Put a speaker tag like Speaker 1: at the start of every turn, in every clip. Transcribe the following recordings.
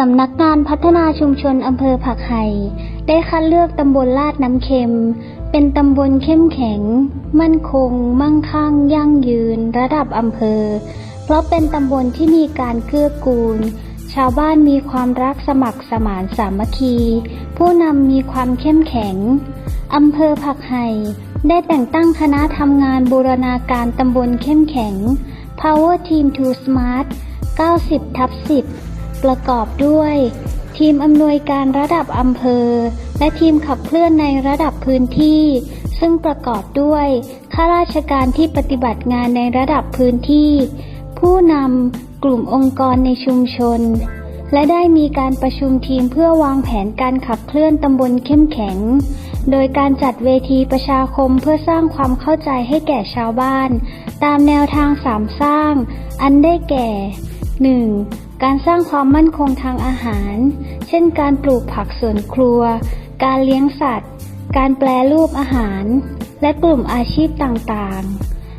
Speaker 1: สำนักงานพัฒนาชุมชนอำเภอผักไห่ได้คัดเลือกตำบลลาดน้ำเค็ม เป็นตำบลเข้มแข็ง มั่นคง มั่งคั่ง ยั่งยืน ระดับอำเภอ เพราะเป็นตำบลที่มีการเกื้อกูล ชาวบ้านมีความรักสมัครสมานสามัคคี ผู้นำมีความเข้มแข็งอำเภอผักไห่ได้แต่งตั้งคณะทำงานบูรณาการตำบลเข้มแข็ง Power Team to Smart 90ทับ10 ประกอบด้วย ทีมอำนวยการระดับอำเภอ และทีมขับเคลื่อนในระดับพื้นที่ ซึ่งประกอบด้วยข้าราชการที่ปฏิบัติงานในระดับพื้นที่ ผู้นำกลุ่มองค์กรในชุมชน และได้มีการประชุมทีมเพื่อวางแผนการขับเคลื่อนตำบลเข้มแข็ง โดยการจัดเวทีประชาคมเพื่อสร้างความเข้าใจให้แก่ชาวบ้าน ตามแนวทางสามสร้าง อันได้แก่ 1. การสร้างความมั่นคงทางอาหาร เช่นการปลูกผักสวนครัว การเลี้ยงสัตว์ การแปรรูปอาหาร และกลุ่มอาชีพต่าง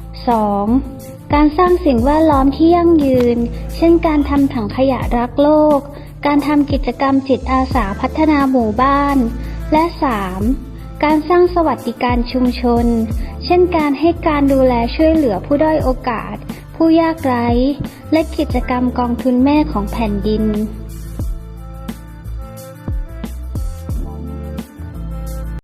Speaker 1: ๆ 2. การสร้างสิ่งแวดล้อมที่ยั่งยืน เช่นการทำถังขยะรักโลก การทำกิจกรรมจิตอาสาพัฒนาหมู่บ้าน และ 3. การสร้างสวัสดิการชุมชน เช่นการให้การดูแลช่วยเหลือผู้ด้อยโอกาส ผู้ยากไร้ และกิจกรรมกองทุนแม่ของแผ่นดิน